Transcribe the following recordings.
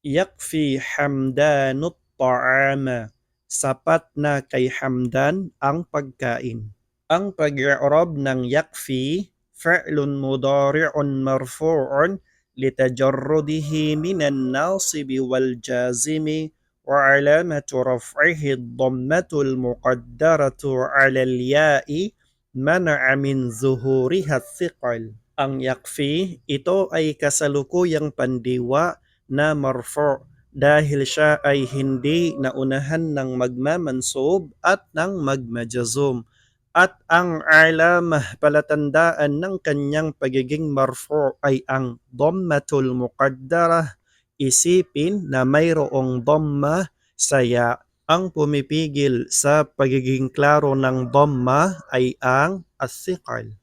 yakfi hamdanut ta'ama. Sapat na kay Hamdan ang pagkain. Ang pag-i'rab ng yakfi, fa'lun mudari'un marfu'un litajarrudihi minan nasibi wal jazimi wa alamatu raf'ihi dhammatu al-muqaddaratu 'ala al-ya'i mana'a min zuhuriha thiqal. Ang yakfi, ito ay kasalukuyang pandiwa na marfu dahil siya ay hindi naunahan ng magmamansub at ng magmajazum. At ang alamah palatandaan ng kanyang pagiging marfu ay ang dhammatul muqaddarah. Isipin na mayroong dhamma sa ya. Ang pumipigil sa pagiging klaro ng dhamma ay ang athiqal.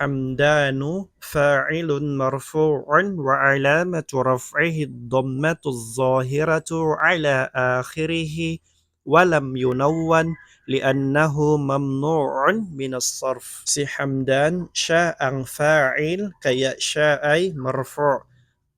حمدان فاعل مرفوع وعلامة رفعه الضمة الظاهرة على آخره ولم ينون لأنه ممنوع من الصرف si Hamdan siya ang fa'il kaya siya ay marfu'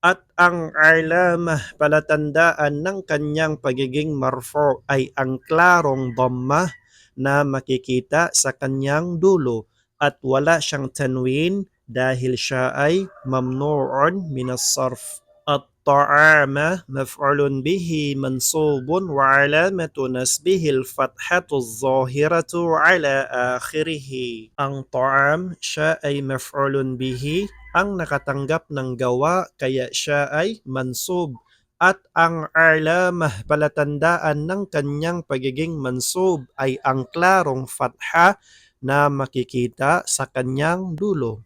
at ang alamah palatandaan ng kanyang pagiging marfu' ay ang klarong dhamma na makikita sa kanyang dulo at wala siyang tanwin dahil siya ay mamnu'un min as-sarf. الطعام مفعول به منصوب وعلامة نسبه الفتحة الظاهرة على آخره. Ang ta'am siya ay maf'ulun bihi ang nakatanggap ng gawa kaya siya ay mansub at ang alamah palatandaan ng kanyang pagiging mansub ay ang klarong fatha na makikita sa kanyang dulo.